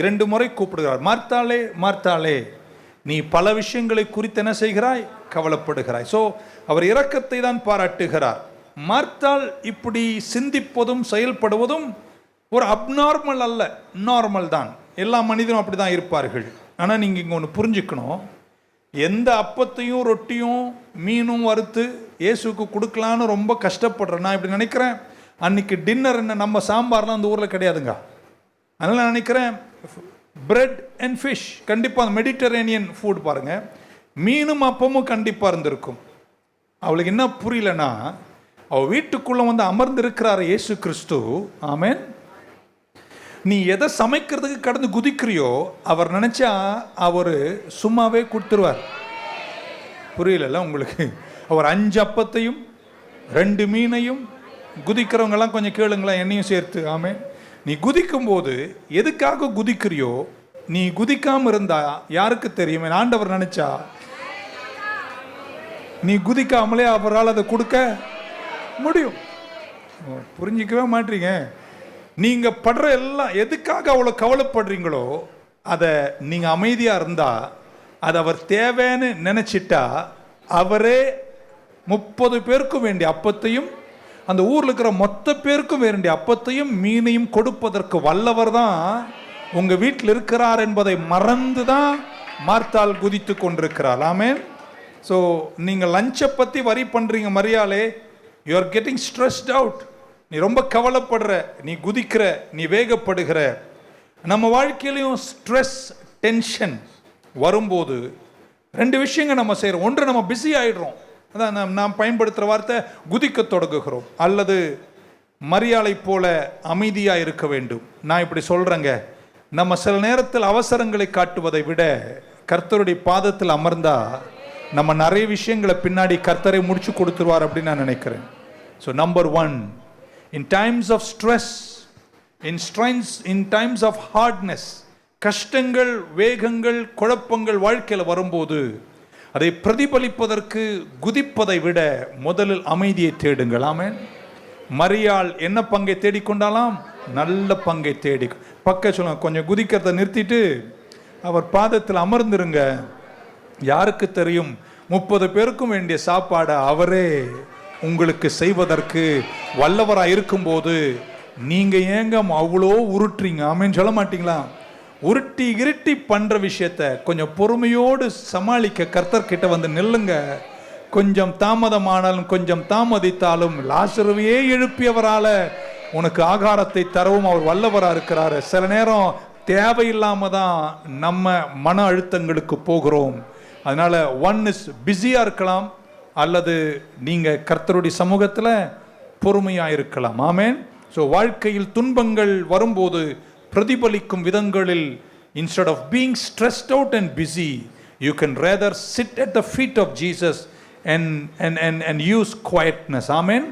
இரண்டு முறை கூப்பிடுகிறார் மார்த்தாளே மார்த்தாளே நீ பல விஷயங்களை குறித்து என்ன செய்கிறாய்? கவலைப்படுகிறாய். ஸோ அவர் இரக்கத்தை தான் பாராட்டுகிறார். மார்த்தாள் இப்படி சிந்திப்பதும் செயல்படுவதும் ஒரு அப்நார்மல் அல்ல நார்மல் தான். எல்லா மனிதனும் அப்படி தான் இருப்பார்கள். ஆனால் நீங்கள் இங்கே ஒன்று புரிஞ்சுக்கணும். எந்த அப்பத்தையும் ரொட்டியும் மீனும் வறுத்து இயேசுக்கு கொடுக்கலான்னு ரொம்ப கஷ்டப்படுறேன். நான் இப்படி நினைக்கிறேன். அன்னைக்கு டின்னர் என்ன நம்ம சாம்பார்லாம் அந்த ஊரில் கிடையாதுங்க. அதனால் நான் நினைக்கிறேன் பிரெட் அண்ட் ஃபிஷ் கண்டிப்பாக அந்த மெடிட்டரேனியன் ஃபுட் பாருங்கள் மீனும் அப்பமும் கண்டிப்பாக இருந்திருக்கும். அவளுக்கு என்ன புரியலனா அவள் வீட்டுக்குள்ளே வந்து அமர்ந்திருக்கிறார் இயேசு கிறிஸ்து. ஆமேன். நீ எதை சமைக்கிறதுக்கு கடந்து குதிக்கிறியோ அவர் நினச்சா அவர் சும்மாவே கொடுத்துருவார். புரியலல்ல உங்களுக்கு? அவர் அஞ்சு அப்பத்தையும் ரெண்டு மீனையும் குதிக்கிறவங்கெல்லாம் கொஞ்சம் கேளுங்களேன் என்னையும் சேர்த்து. ஆமே நீ குதிக்கும் போது எதுக்காக குதிக்கிறியோ நீ குதிக்காம இருந்தா யாருக்கு தெரியும்? ஆண்டவர் நினைச்சா? நீ குதிக்காமலே அவரால் அதை கொடுக்க முடியும். புரிஞ்சிக்கவே மாட்டீங்க. நீங்க படுற எல்லாம் எதுக்காக அவ்வளோ கவலைப்படுறீங்களோ அதை நீங்க அமைதியா இருந்தா அது அவர் தேவைன்னு நினைச்சிட்டா அவரே முப்பது பேருக்கும் வேண்டிய அப்பத்தையும் அந்த ஊரில் இருக்கிற மொத்த பேருக்கும் வேண்டிய அப்பத்தையும் மீனையும் கொடுப்பதற்கு வல்லவர் தான் உங்க வீட்டில் இருக்கிறார் என்பதை மறந்து தான் மார்த்தால் குதித்து கொண்டிருக்கிறார். ஆமென். ஸோ நீங்கள் லஞ்சை பற்றி வரி பண்ணுறீங்க மரியாலே you are getting stressed out நீ ரொம்ப கவலைப்படுற நீ குதிக்கிற நீ வேகப்படுகிற. நம்ம வாழ்க்கையிலையும் ஸ்ட்ரெஸ் டென்ஷன் வரும்போது ரெண்டு விஷயங்கள் நம்ம செய்கிறோம் ஒன்று நம்ம பிஸி ஆகிடுறோம் அதான் நாம் நாம் பயன்படுத்துகிற வார்த்தை குதிக்க தொடங்குகிறோம். அல்லது மரியாதை போல அமைதியாக இருக்க வேண்டும். நான் இப்படி சொல்கிறேங்க நம்ம சில நேரத்தில் அவசரங்களை காட்டுவதை விட கர்த்தருடைய பாதத்தில் அமர்ந்தா நம்ம நிறைய விஷயங்களை பின்னாடி கர்த்தரை முடிச்சு கொடுத்துருவார் அப்படின்னு நான் நினைக்கிறேன். So number one in times of stress in strength in times of hardness கஷ்டங்கள் வேகங்கள் குழப்பங்கள் வாழ்க்கையில் வரும்போது அதை பிரதிபலிப்பதற்கு குதிப்பதை விட முதலில் அமைதியை தேடுங்கள். மரியாள் என்ன பங்கை தேடிக்கொண்டாலாம்? நல்ல பங்கை தேடி. பக்க சொல்லுங்க கொஞ்சம் குதிக்கிறத நிறுத்திட்டு அவர் பாதத்தில் அமர்ந்திருங்க. யாருக்கு தெரியும்? முப்பது பேருக்கும் வேண்டிய சாப்பாடை அவரே உங்களுக்கு செய்வதற்கு வல்லவராக இருக்கும்போது நீங்கள் ஏங்க அவ்வளோ உருட்டுறீங்க? ஆமேன்னு சொல்ல மாட்டீங்களா? உருட்டி இருட்டி பண்ணுற விஷயத்த கொஞ்சம் பொறுமையோடு சமாளிக்க கர்த்தர் கிட்ட வந்து நில்லுங்க. கொஞ்சம் தாமதமானாலும் கொஞ்சம் தாமதித்தாலும் லாசருவையே எழுப்பியவரால் உனக்கு ஆகாரத்தை தரவும் அவர் வல்லவராக இருக்கிறாரு. சில நேரம் தேவையில்லாம தான் நம்ம மன அழுத்தங்களுக்கு போகிறோம். அதனால் ஒன் இஸ் பிஸியாக இருக்கலாம் அல்லது நீங்கள் கர்த்தருடைய சமூகத்தில் பொறுமையாக இருக்கலாம். ஆமேன் ஸோ வாழ்க்கையில் துன்பங்கள் வரும்போது பிரதிபலிக்கும் விதங்களில் instead of being stressed out and busy you can rather sit at the feet of Jesus and and and and use quietness amen